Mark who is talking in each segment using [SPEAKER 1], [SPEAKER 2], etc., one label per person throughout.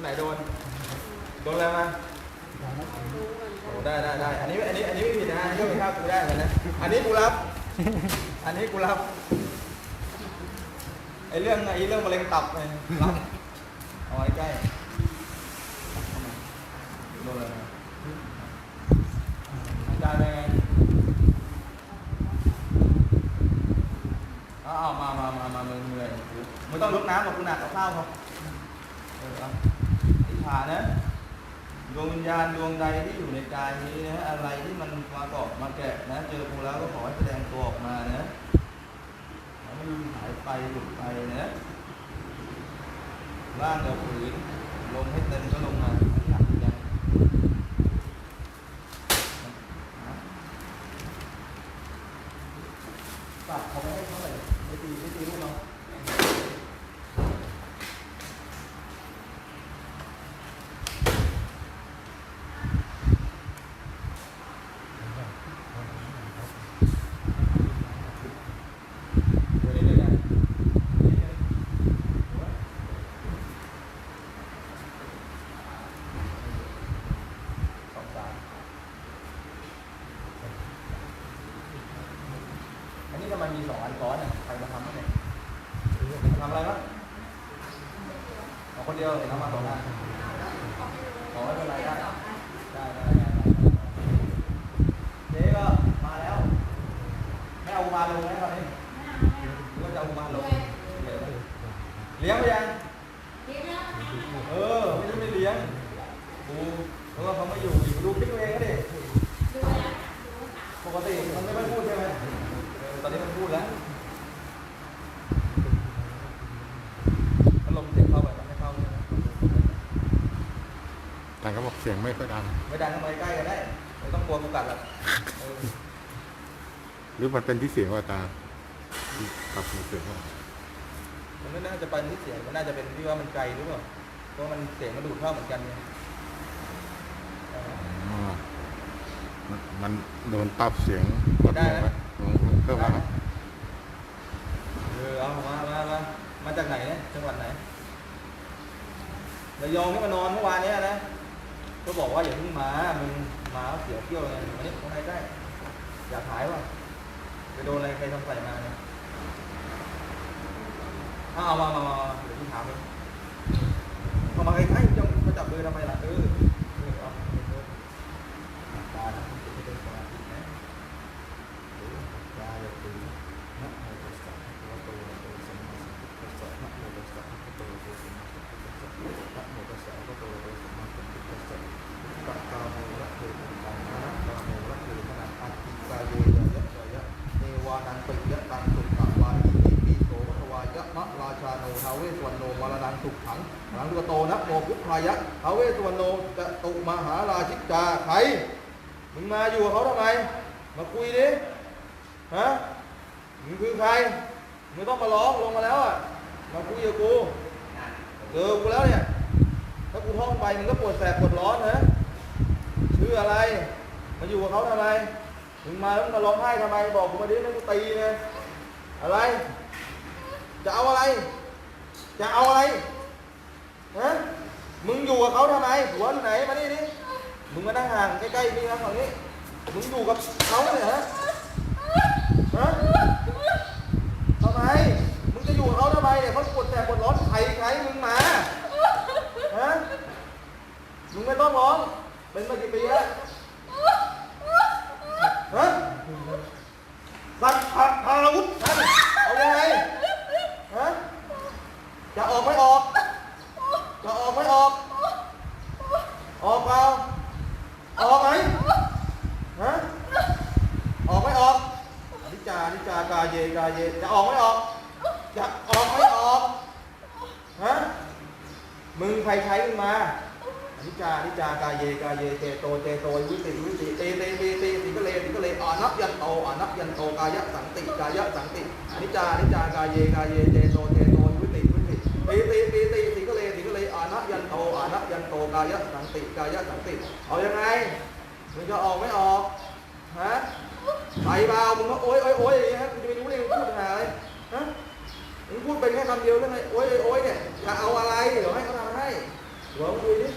[SPEAKER 1] คนไหนโดน โดนอะไรมาโอ้ได้ได้ได้อันนี้อันนี้อันนี้ไม่ผิดนะอันนี้ก็เป็นข้าวกูได้เหมือนกันะอันนี้กูรับ อันนี้กูรับไอเรื่องไอเรื่องมะเร็งตับไงรับเอาไว้ใกล้โดนอะไรมาอาจารย์เป็นไงเอาเมามามามามึงเหนื่อยไม่ต้องลดน้ำหรอกกูหนักกับข้าวพอเออเอาอ ฐานะดวงวิญญาณดวงใดที่อยู่ในกายนี้นะอะไรที่มันมาเกาะมาแกะนะ เจอกูแล้วก็ขอให้แสดงตัวออกมานะไม่มีหายไปหลุดไปนะร่างเดียวฝืนลงให้เต็มก็ลงมาหนักยังปากเขาไม่ให้เท่าไหร่ไม่ตีไม่ตีลูกเรา เดี๋ยวนี้เลยนะสองสาม อันนี้ทำไมมีสองอันซ้อนอะใครมาทำบ้างเนี่ยทำอะไรบ้างเอาคนเดียวเห็นเอามาสองอันขอไม่เป็นไรได้ได้ได้ได้เจ๊ก็มาแล้วไม่เอามาลงไหมตอนนี้หรือว่าจะเอามาลงเลี้ยงไปยังเออไม่ใช่ไม่เลี้ยงกูเพราะว่าเขาไม่อยู่อยู่ดูคลิปตัวเองก็ดิปกติมันไม่ค่อยพูดใช่ไหม ตอนนี้มันพูดแล้วพัดลมเสียงเข้าไปมันไม่เข้าใช่ไหม
[SPEAKER 2] แต่ก็บอกเสียงไม่ค่อยดัง
[SPEAKER 1] ไม่ดังเข้าไปใกล้กันได้ไม่ต้องกลัวกูกัดหรอกเออ
[SPEAKER 2] หรือมันเป็นที่เสียงว่าตาครับมันเสียงว่า
[SPEAKER 1] มันไม่น่าจะเป็นที่เสียงมันน่าจะเป็นที่ว่ามันไกลหรือเปล่าเพราะมันเสียงมันดูดเข้าเหมือนกันไงเออ
[SPEAKER 2] อ๋อมันมันโดนปรับเสียงลด
[SPEAKER 1] ได้
[SPEAKER 2] ลง
[SPEAKER 1] ไหม
[SPEAKER 2] เพิ่มาครับ
[SPEAKER 1] เออเอามามามามาจากไหนเนี่ยจังหวัดไหนระยองที่มานอนเมื่อวานเนี้ยนะ ก็บอกว่าอย่าเพิ่งมา มึงมาเสียเที่ยวเลยวันนี้คนไหนได้ อยากหายว่ะไปโดนอะไรใครทำใส่มาเนี่ยเอาเอามามามาเดี๋ยวพี่ถามเองเข้ามาใกล้ๆจะมาจับมือทำไมล่ะเอออเอาตานะมันจะเป็นสมาธินะเออตาอย่าตื่น นะโมตัสสะภะคะวะโตอะระหะโตสัมมาสัมพุทธัสสะนะโมตัสสะภะคะวะโตอะระหะโตสัมมาสัมพุทธัสสะนะโมตัสสะภะคะวะโตอะระหะโตสัมมาสัมพุทธัสสะปะกาโมระเทตังนะกาโมระเทมนะอัตติกายะยะยะยะเนวานังปิยะตังสุขวานิติปิโสภควายะมะราชาโนทาเวสวรรณโนวรนังสุขขังหลังตุกโตนะโมพุทธายะทาเวสวรรณโนจะตุมหาราชิกาใครมึงมาอยู่กับเขาทำไมมาคุยดิฮะ มึงคือใคร มึงต้องมาร้อง ลงมาแล้วอะมาคุยกับกูเจอกูแล้วเนี่ย ถ้ากูท่องไปมึงก็ปวดแสบปวดร้อนนะชื่ออะไร มาอยู่กับเขาทำไมมึงมาแล้วมาร้องไห้ทำไมบอกกูมาดิไม่กูตีเลยอะไร จะเอาอะไร จะเอาอะไรฮะมึงอยู่กับเขาทำไมหัวไหนมานี่นี่มึงมานั่งห่างใกล้ๆนี่นะฝั่งนี้มึงอยู่กับเขาเนี่ยฮะ ฮะ ทำไม มึงจะอยู่กับ เขาทำไมเนี่ยเขาปวดแสบปวดร้อนใครใครมึงมาฮะมึงไม่ต้องร้อง เป็นมากี่ปีแล้วฮะสัตว์พาพาอาวุธท่านเอายังไงฮะจะออกไม่ออกจะออกไม่ออก ออกเปล่าออกไหมฮะออกไม่ออกอนิจจาอนิจจากาเยกาเยจะออกไม่ออกจะออกไม่ออกฮะ มึงใครใช้มึงมาอนิจจาอนิจจากาเยกาเยเจโตเจโตวิติวิติเตเตเตเตติกเลติกเลอานับยันโตอานับยันโตกายะสังติกายะสังติอนิจจาอนิจจากาเยกาเยเจโตเจโตวิติวิติเตเตเตเตติกเลติกเลอานับยันโตอานับยันโตกายะสังติกายะสังติเอายังไงมึงจะออกไม่ออกฮะไปเปล่ามึงก็โอ๊ยโอ๊ยโอ๊ยอย่างเงี้ยมึงจะไม่รู้เลยมึงพูดหาอะไรฮะมึงพูดเป็นแค่คำเดียวเรื่องไงโอยโอ๊ยโอ๊ยเนี่ยจะเอาอะไรเดี๋ยวให้เขา หัวมันดูดิ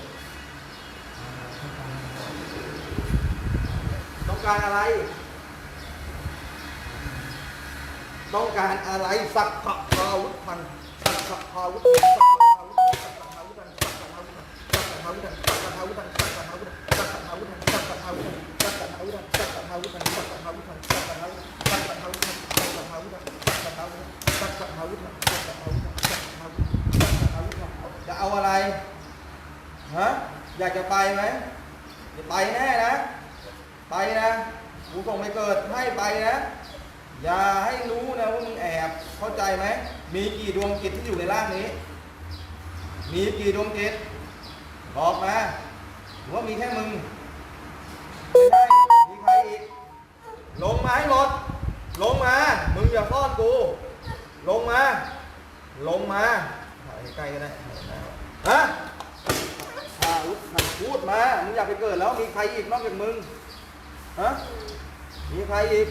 [SPEAKER 1] ต้องการอะไร ต้องการอะไรสักขะพาวุธพันสักขะพาวุธสักขะพาวุธสักขะพาวุธสักขะพาวุธสักขะพาวุธสักขะพาวุธสักขะพาวุธสักขะพาวุธสักขะพาวุธสักขะพาวุธสักขะพาวุธสักขะพาวุธสักขะพาวุธสักขะพาวุธสักขะพาวุธสักขะพาวุธสักขะพาวุธสักขะพาวุธสักขะพาวุธจะเอาอะไร ฮะอยากจะไปไหมจะไปแน่นะ ไปนะกูส่งไปเกิดให้ไปนะ อย่าให้รู้นะว่ามึงแอบเข้าใจไหมมีกี่ดวงจิตที่อยู่ในร่างนี้ มีกี่ดวงจิตบอกมาหรือว่ามีแค่มึงไม่ใช่มีใครอีก ลงมาให้หมด ลงมา มึงอย่าซ่อนกู ลงมา ลงมาใกล้ก็ได้ฮะาอุ๊ยพูดมา มึงอยากไปเกิดแล้วมีใครอีกนอกจากมึง ฮะ มีใครอีก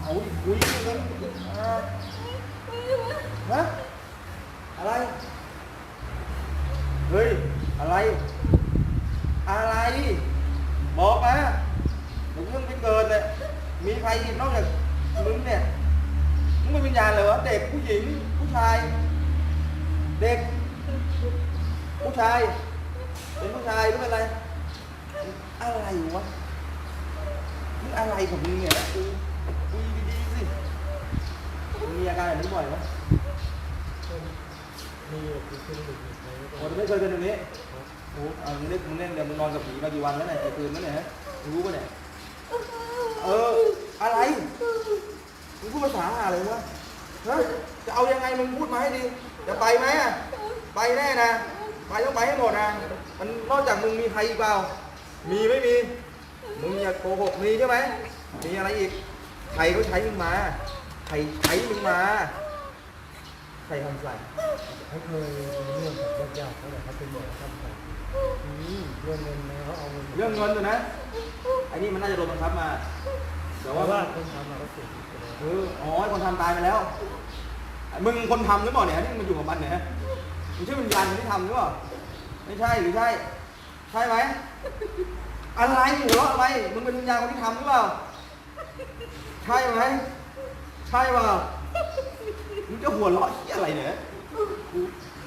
[SPEAKER 1] เอาดิคุยกันอ่าฮะ อะไร เฮ้ย อะไร อะไร บอกมาเดี๋ยวเพิ่งไปเกิดเลยมีใครอีกนอกจากมึงเนี่ย มึงเป็นวิญญาณเลยวะเด็กผู้หญิงผู้ชาย เด็กผู้ชาย เป็นผู้ชายหรือเป็นอะไร อะไรวะมึงอะไรของมึงเนี่ยกูคุยดีๆสิมึงมีอาการแบบนี้บ่อยไหม
[SPEAKER 3] มีคือคือหนึ่งใน
[SPEAKER 1] โอ้ยไม่เคยเป็นแบบนี้โอ้เอามึงนึกมึงเล่นเดี๋ยวมึงน อนกับผีมากี่วันแล้วเนี่ยกี่คืนแล้วเนี่ยฮะรู้ปะเนี่ยเออ อะไรมึงพูดภาษาอะไรวะฮะจะเอายังไงมึงพูดมาให้ดี จะไปไหมอะไปแน่นะไปต้องไปให้หมดนะมันนอกจากมึงมีใครอีกเปล่า มีไม่มี มึงอย่าโกหกมีใช่ไหมมีอะไรอีกใครเขาใช้มึงมาใครใช้มึงมาใครทำใส่
[SPEAKER 3] เขาเคยมีเรื่องกับญาติๆเขาแหละเขาเป็นหมอทำไป เรื่องเงินนะเขาเอาเงิน
[SPEAKER 1] เรื่องเงินอยู่นะไอ้นี่มันน่าจะโดนบังคับมา แต่
[SPEAKER 3] แต่
[SPEAKER 1] ว่า
[SPEAKER 3] ว่าคนทำมาเขาเสียชีวิตไปแล้ว
[SPEAKER 1] เอออ๋อไอ้คนทำตายไปแล้วมึงคนทำหรือเปล่าเนี่ยที่มึงอยู่กับมันเนี่ยมึงใช่วิญญาณคนที่ทำหรือเปล่าไม่ใช่หรือใช่ ใช่ไหมอะไรหัวเราะอะไรมึงเป็นวิญญาณคนที่ทำหรือเปล่าใช่ไหมใช่เปล่ามึงจะหัวเราะเหี้ยอะไรเนี่ยกู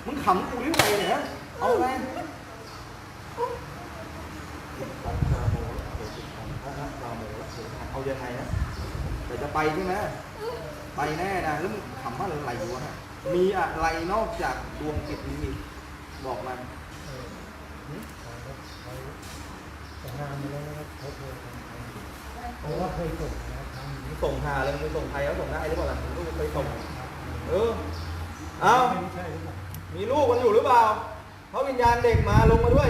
[SPEAKER 1] มึงขำกูหรือไงเนี่ยเอาไง เอายังไงนะแต่จะไปใช่ไหมไปแน่นะแล้วมึงขำว่าอะไรอยู่วะฮะมีอะไรนอกจากดวงจิตนี้อีกบอกมา
[SPEAKER 3] เออเขาเขาแต่งานมาแล้วนะครับเขาเคยทำเพราะว่าเคยส่งนะครับทำ
[SPEAKER 1] มึงส่งหาเลยมึงส่งใครเขาส่งได้หรือเปล่าล่ะลูกไปส่งเออเอา
[SPEAKER 3] ไม่ใช่หรือเปล่า
[SPEAKER 1] มีลูกกันอยู่หรือเปล่าเพราะวิญญาณเด็กมาลงมาด้วย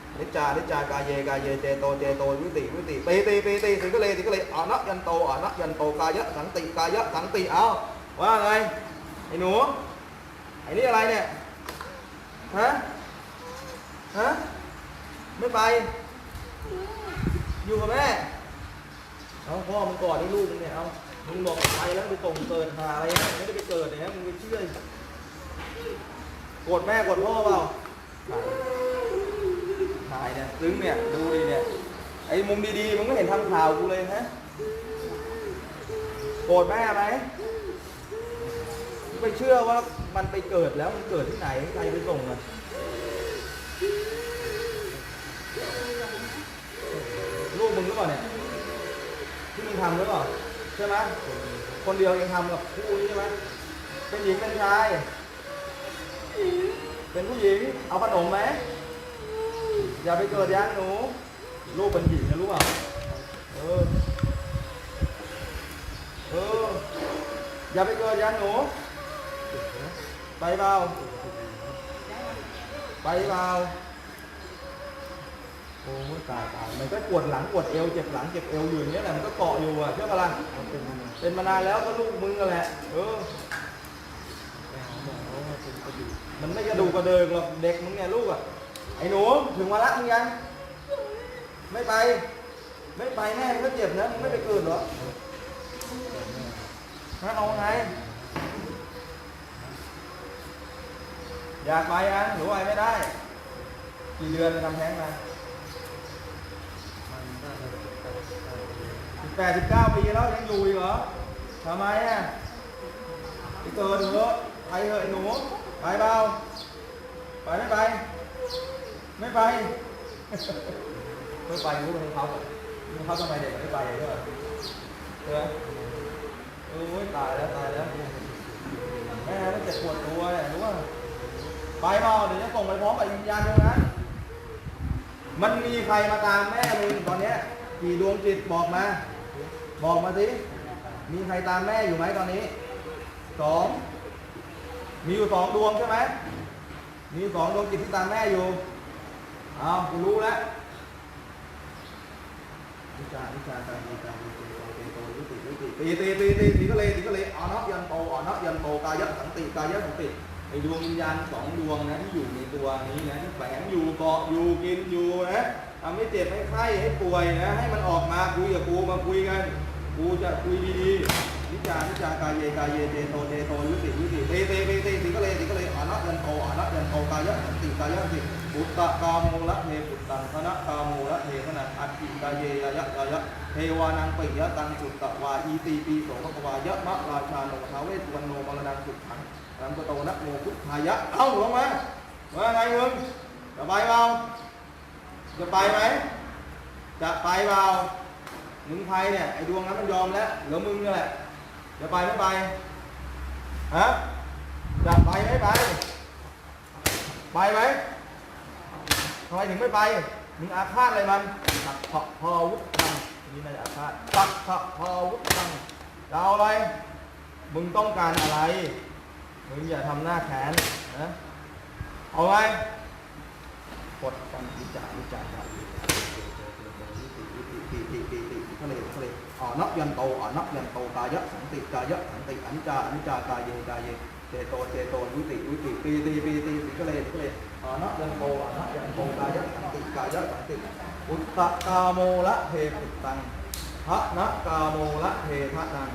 [SPEAKER 1] นิจานิจากายเยกายเยเจโตเจโตวิติวิติปีติปีติสิก็เลยสิก็เลยอานะยันโตอานะยันโตกายะสันติกายะสันติเอาว่าไงไอ้หนูไอ้นี่อะไรเนี่ยฮะฮะไม่ไป อยู่กับแม่เอาพ่อมึงกอดให้ลูกมึงเนี่ยเอามึงบอกไปแล้วไปส่งเกิดหาอะไรเนี่ยไม่ได้ไปเกิดเนี่ยมึงไปเชื่อโกรธแม่โกรธพ่อเปล่า ซึ้งเนี่ย ดูดิเนี่ย ไอ้มุมดีๆ มึงไม่เห็นทำข่าวกูเลยนะโกรธแม่ไหมมึงไปเชื่อว่ามันไปเกิดแล้วมันเกิดที่ไหน ใครไปส่งอะลูกมึงหรือเปล่าเนี่ย ที่มึงทำหรือเปล่าใช่ไหมคนเดียวเองทำกับคู่นี้ใช่ไหมเป็นหญิงเป็นชาย เป็นผู้หญิง เอาขนมไหม อย่าไปเกิดยัางหนู ลูกเป็นหญิงนะรู้เปล่าเออ เออ อย่าไปเกิดยัางหนู ไปเบาไปเบาโอ้ยตายตายมันก็ปวดหลังปวดเอวเจ็บหลังเจ็บเอวอยู่อย่างเงี้ยแหละมันก็เกาะอยู่อะเชื่อปะล่ะ
[SPEAKER 3] เป็นมานาน
[SPEAKER 1] แล้วก็ลูกมึงนั่แหละเออ
[SPEAKER 3] มัน
[SPEAKER 1] ไม่กระดูกกระเดิงหรอกเด็กมึงเนี่ยลูกอะ ไอ้หนูถึงวาระมึงยัง ไม่ไป ไม่ไปแน่มึงก็เจ็บนะมึงไม่ไปเกิดหรอฮะเอาไง อยากไปอะหนูไปไม่ได้ กี่เดือนไปทำแท้งมาสิแปดสิบเก้าปีแล้วยังอยู่อีกเหรอทำไมอะไปเกิดเหรอไปเถอะหนู ไปเปล่าไปไม่ไป ไม่ไป ไม่ไปรู้มึงเขามึงเขาทำไมเด็กไม่ไปเลนอะเออโอ้ยตายแล้วตายแล้วแม่ต้องเจ็บปวดตัวเยรู้ว่าไปเปล่าเดี๋ยวจะส่งไปพร้อมกับวิญญาณเลยนะมันมีใครมาตามแม่มึงตอนเนี้ยกี่ดวงจิตบอกมา บอกมาสิมีใครตามแม่อยู่ไหมตอนนี้สองมีอยู่สองดวงใช่ไหมมีสองดวงจิตที่ตามแม่อยู่ เอคุณรู้แล้ววิจารวิจารตารวิารวิจโตเตโตยุติยุติตีตีตีตีตีก็เลยตีก็เลยอ่อนเนายันโตอ่อนเนายันโตกายสังติกายสังติไอดวงวิญญาณสองดวงนะที่อยู่ในตัวนี้นะที่แฝงอยู่เกาะอยู่กินอยู่นะทำให้เจ็บให้ไข้ให้ป่วยนะให้มันออกมาคุยกับกูมาคุยกันกูจะคุยดีๆวิจารวิจารกายเยกายเยเตโตเตโตยุติยุติเตเตเตเต นะยันโตอนะยันโตกายะสันติกายะสิปุตตะกาโมละเทปุตตังธนะกาโมละเทขนาดอัตติกายเยยะกายะเทวานังปิยะตังจุตตะวาอีตีปีสโสภควายะมะราชาโนทาเวสวรรณโนมรณังสุขังรัมโตนะโมพุทธายะเอ้าลงมาว่าไงมึงจะไปเปล่าจะไปไหมจะไปเปล่ามึงไปเนี่ยไอ้ดวงนั้นมันยอมแล้วเหลือมึงนี่แหละจะไปไม่ไปฮะ จะไปไหมไป ไปไหมทำไมถึงไม่ไป มึงอาฆาตอะไรมันตักเพาะพอวุฒิทังนี่นายอาฆาตตักเพาะพอวุฒิทังจะเอาอะไร มึงต้องการอะไร มึงอย่าทำหน้าแขนนะ เอาไงกดฟันวิจารวิจารกันทะเลทะเลอ่อนับยันโตอ่อนับยันโตกายะสันติกายะสันติอนิจจาอนิจจากายเยกายเย เจโตเจโตวิติวิติปีติปีติสิกเลสิกเลยอนะยันโตอนะยันโตกายะสันติกายะสันติอุตตะกาโมละเทปิตัง พระนักกาโมละเทพะนัง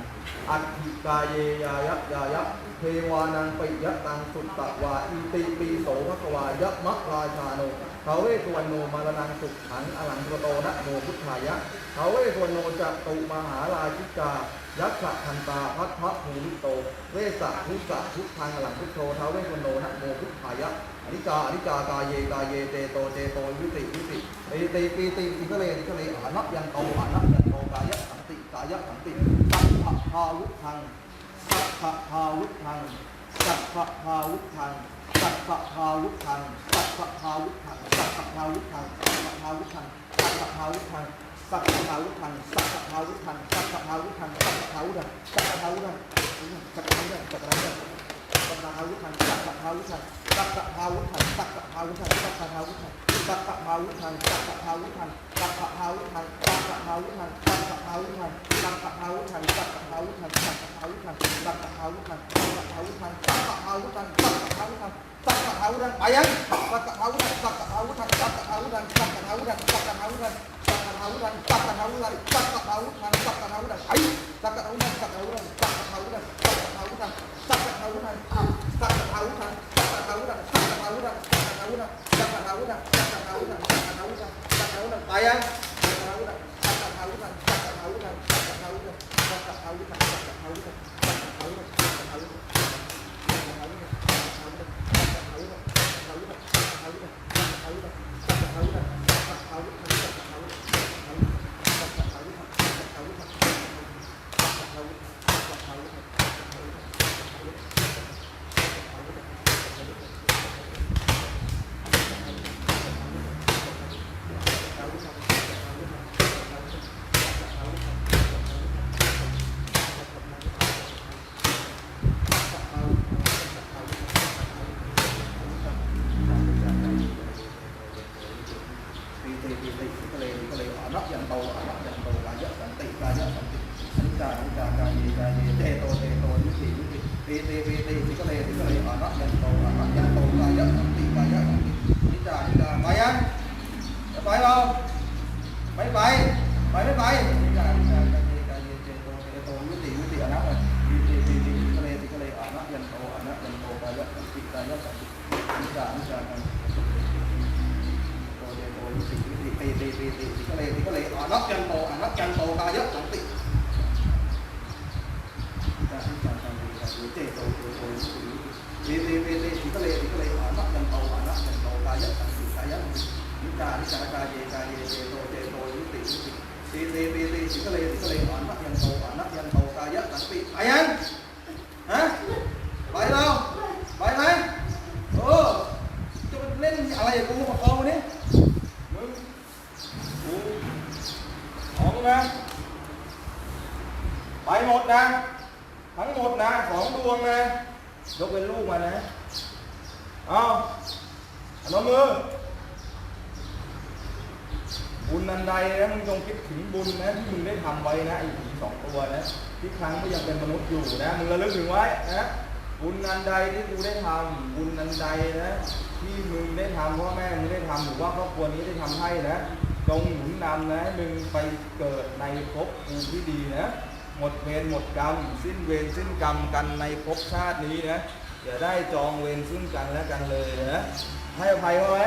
[SPEAKER 1] อัตถิกาเยยายัะยายะเทวานังปิยตังสุตตะวาอิติปีโสภควายะมัคราชาโนเทเวสวนโนมารนังสุขขังอลังกรโตนะโมพุทธายะเทเวสวนโนจัตุมหาราชิกายักษะทันตาพัทภูริโต เวสะทุสะทุทธังอลังพุทโธเทเวสวนโนนะโมพุทธายะอริจาอนิจากาเยกาเยเตโตเตโตยุติยุติอเติปีติสิทะเลสิทะเลอานับยังโตอานับยังายะสันติ กายะสันติ สัพพภาวุธัง สัพพภาวุธัง สัพพภาวุธัง สัพพภาวุธัง สัพพภาวุธัง สัพพภาวุธัง สัพพภาวุธัง สัพพภาวุธัง สัพพภาวุธัง สัพพาวุธัง สัพพภาวุธัง สัพพาวุธัง สัพพภาวุธัง สัพพาวุธัง สัพพภาวุธัง สัพพาวุธัง สัพพภาวุธังสัพพาวุธัง สัพพภาวุธัง สัพพาวุธัง สัพพภาวุธัง สัพพาวุธัง Phật hậu thần Phật Phật hậu thần Phật Phật hậu thần Phật Phật hậu thần Phật Phật hậu thần Phật Phật hậu thần Phật Phật hậu thần Phật Phật hậu thần Phật Phật hậu thần Phật Phật hậu thần Phật Phật hậu thần bài ấy Phật Phật hậu thần Phật Phật hậu thần Phật Phật hậu thần Phật Phật hậu thần Phật Phật hậu thần Phật Phật hậu thần Phật Phật hậu thần Phật Phật hậu thần Phật Phật hậu thần ấy Phật Phật hậu thần Phật hậu thần Phật Phật hậu thần Phật Phật hậu thần Phật Phật hậu thần Phật Phật hậu thần Phật Phật hậu thần Phật Phật hậu thần Phật Phật hậu thần Phật Phật hậu thần Phật Phật hậu thần ตายยังจับจับเท้าขึ้นมาจับจับเท้าขึ้นมาจับจับเาขึ้กับจับเาขึ้กับจับเท้าขึ้น பேருக்கு ராஜன் போக ராஜன் போகாய சக்தி காய இந்த இந்த பாய பாய் வா பாய் பாய் பாய் பாய் Hãy subscribe cho kênh Ghiền Mì Gõ Để không bỏ lỡ những video hấp dẫn กันตีกันตีเจโตเจโตยุติยุติตีตีตีตีตีก็เลยตีก็เลยอนับยันโตหานะยันโตกายะสันติกายะนิจานิจากายเยกายเยเจโตเจโตยุติยุติตีตีตีตีตีก็เลยตีก็เลยอนับยันโตอนับยันโตกายะสันติไปยังฮะไปเราไปไหมเออ จะมาเล่นอะไรกับกูมาคอมาเนี่ยมึงกูของนะ ไปหมดนะ ทั้งหมดนะสองดวงนะ ยกเป็นลูกมานะ เอาอนมมือ บุญนันใดนะมึงจงคิดถึงบุญนะที่มึงได้ทำไว้นะไอ้ผีสองตัวนะ ที่ครั้งก็ยังเป็นมนุษย์อยู่นะมึงระลึกถึงไว้นะบุญนันใดที่กูได้ทำบุญนันใดนะที่มึงได้ทำพ่อแม่มึงได้ทำหรือว่าครอบครัวนี้ได้ทำให้นะจงหนุนนำนะมึงไปเกิดในภพภูมิที่ดีนะหมดเวรหมดกรรม สิ้นเวรสิ้นกรรมกันในภพชาตินี้นะอย่าได้จองเวรซึ่งกันและกันเลยนะให้อภัยเขาไหม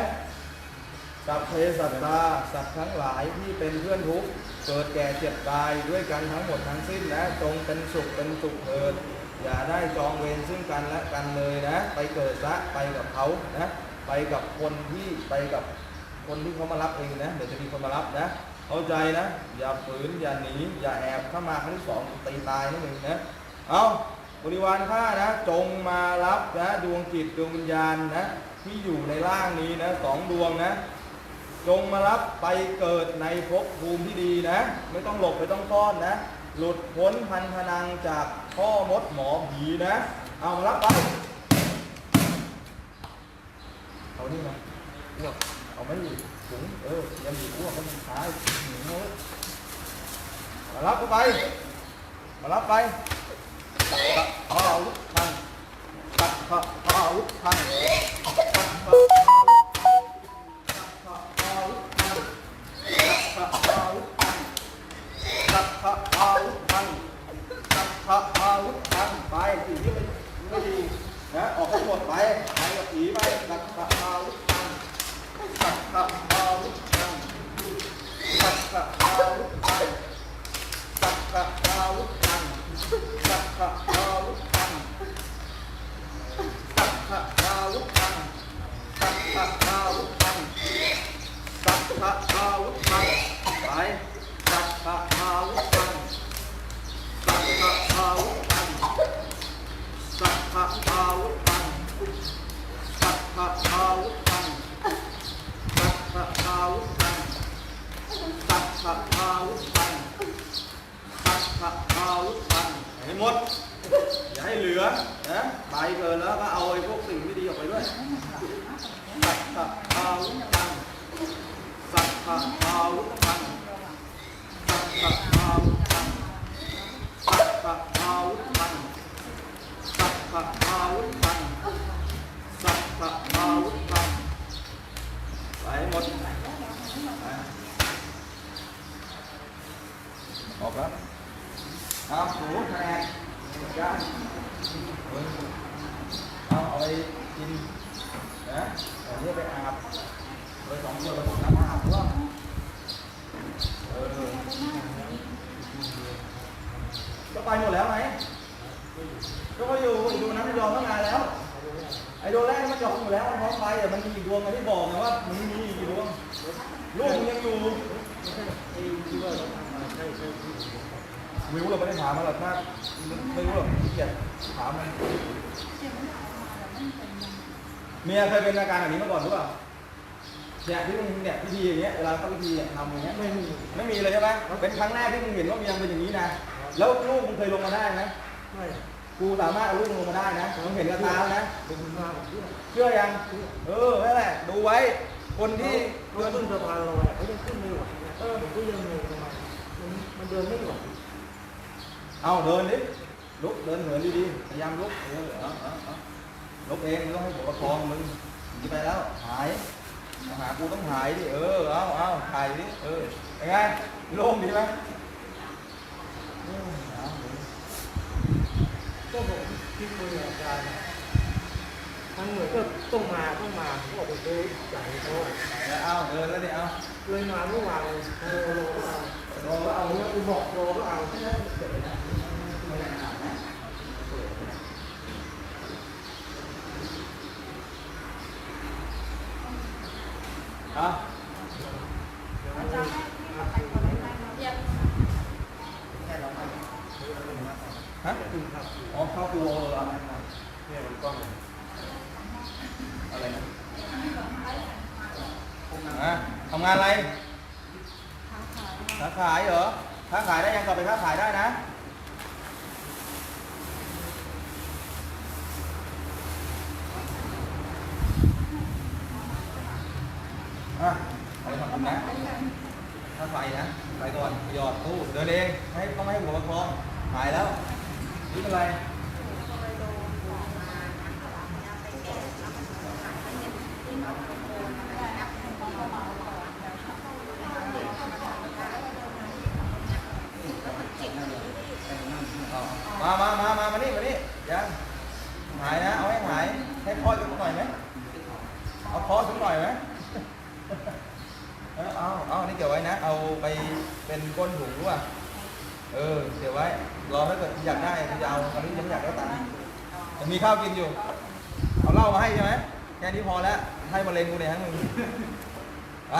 [SPEAKER 1] สัพเพสัตตาสัตว์ทั้งหลายที่เป็นเพื่อนทุกข์ เกิดแก่เจ็บตายด้วยกันทั้งหมดทั้งสิ้นนะจงเป็นสุขเป็นสุขเถิดอย่าได้จองเวรซึ่งกันและกันเลยนะ ไปเกิดซะไปกับเขานะไปกับคนที่ไปกับคนที่เขามารับเองนะเดี๋ยวจะมีคนมารับนะเข้าใจนะ อย่าฝืนอย่าหนีอย่าแอบเข้ามาครั้งที่สองตีตายนั่นเองนะเอาบริวารข้านะ จงมารับนะดวงจิตดวงวิญญาณนะที่อยู่ในร่างนี้นะสองดวงนะ จงมารับไปเกิดในภพภูมิที่ดีนะ ไม่ต้องหลบไม่ต้องซ่อนนะ หลุดพ้นพันธนังจากพ่อมดหมอผีนะ เอามารับไป เอานี่มาอ้วกเอาไม่อยู่ถุงเออยังอยู่อ้วกก็มันท้ายหนูเอ้ยมารับเข้าไป มารับไปตัดตัดอาวุธทันตัดตัดอาวุธทันตัดตัดอาว พะอาวุธังสัพพะอาวุธังไปสิ่งที่ไม่ไม่ดีนะออกให้หมดไปไปกับผีไปสัพพะอาวุธังสัพพะอาวุธังสัพพะอาวุธังสัพพะอาวุธังสัพพะอาวุธังสัพพะอาวุธังสัพพะอาวุธังสัพพะอาวุธังไปสัพพะ พพะอาวุธังสัพพะอาวุธังสัพพะอาวุธังสัพพะอาวุธังสัพพะอาวุธังให้หมด อย่าให้เหลือนะไปเกินแล้วก็เอาไอ้พวกสิ่งไม่ดีออกไปด้วยสัพพะอาวุธังสัพพะอาวุธังสัพพะอาวุธัง สัพพะอาวุธัง สั พพะอาวุธังสัพพะอาวุธังไปหมดออกแล้วเอาหูแทนจ้านเอาเอาไปกินนะเอาเนี้ยไปอาบเลยสองคนเราต้องน้ำอาบว่าเออก็ไปหมดแล้วไหม ก็ไปอยู่อีกดวงนั้นไม่ยอมตั้งนานแล้ว ไอ้ดวงแรกมันจองอยู่แล้วมันพร้อมไปแต่มันมีอีกดวงไงที่บอกไงว่ามันมีอีกดวงลูกมันยังอยู่ไม่รู้เราไม่ได้ถามมันหรอกนะไม่รู้หรอกเกียจถามมันเมียเคยเป็นอาการแบบนี้มาก่อนหรือเปล่าเนี่ยที่มึงเนี่ยพิธีอย่างเงี้ยเวลาเขาพิธีเนี่ยทำอย่างเงี้ยไม่มีไม่มีเลยใช่ไหมเป็นครั้งแรกที่มึงเห็นว่ามันยังเป็นอย่างนี้นะแล้วลูกมึงเคยลงมาได้ไหม
[SPEAKER 3] ไม่
[SPEAKER 1] กูสามารถเอาลูกมึงลงมาได้นะมึงเห็นกับตาแล้วนะ
[SPEAKER 3] เป็นมาของเพื่อน
[SPEAKER 1] เชื่อยัง เออนั่นแหละดูไว้ คนที่
[SPEAKER 3] เขา
[SPEAKER 1] เดิน
[SPEAKER 3] ขึ้นสะพานลอยเขายังขึ้นไม่ไหวนะเออผมก็ยังงงทำไมมันมันเดินไม่ไหว
[SPEAKER 1] เอาเดินดิลุกเดินเหินดีๆพยายามลุกเออเอาเอาเอาลุกเองไม่ต้องให้ผมประคองมึงมึงจะไปแล้วหายมาหากูต้องถ่ายดิเออเอาเอาถ่ายดิเออยังไงโล่งดีไหมเออเอาเดี๋ยว
[SPEAKER 3] ก็ผมที่คุยกับอาจารย์อะมันเหมือนกับต้องมาต้องมาผมบอกไปซื้อใหญ่เขา
[SPEAKER 1] แล้วเอาเดินแล้วดิเอา
[SPEAKER 3] เลยมาเมื่อวานเลยโลโลก็เอาโลก็เอาเนี่ยกูบอกโลก็เอา
[SPEAKER 1] เอา
[SPEAKER 4] อาจารย์ให้ให้เขาไปคนละให้มาเรียก
[SPEAKER 1] ฮะอ๋อเข้าครูเออเอา
[SPEAKER 3] เนี่ยมันกล้อง
[SPEAKER 1] อะไรนะอะทำงานอะไร
[SPEAKER 4] ค้าขาย
[SPEAKER 1] ค้าขายเหรอค้าขายได้ยังกลับไปค้าขายได้นะ อะเอาไปทำบุญนะถ้าไฟนะ ไปก่อน หยอดตู้เดินเอง ให้ต้องให้หัวประคองหายแล้วนี่เป็นไร เอามามามามามานี่มานี่ยังหายนะ เอาให้หาย ให้พ่อสักหน่อยไหมเอาพ่อสักหน่อยไหมเอาเอาเอานี่เก็บไว้นะ เอาไปเป็นก้นถุงรู้ป่ะเออ เก็บไว้ รอถ้าเกิดอยากได้จะเอาตอนนี้ยังอยากได้ตังค์ยังมีข้าวกินอยู่ เอาเหล้ามาให้ใช่ไหมแค่นี้พอแล้ว ให้มะเร็งกูเนี่ยทั้งมึงไป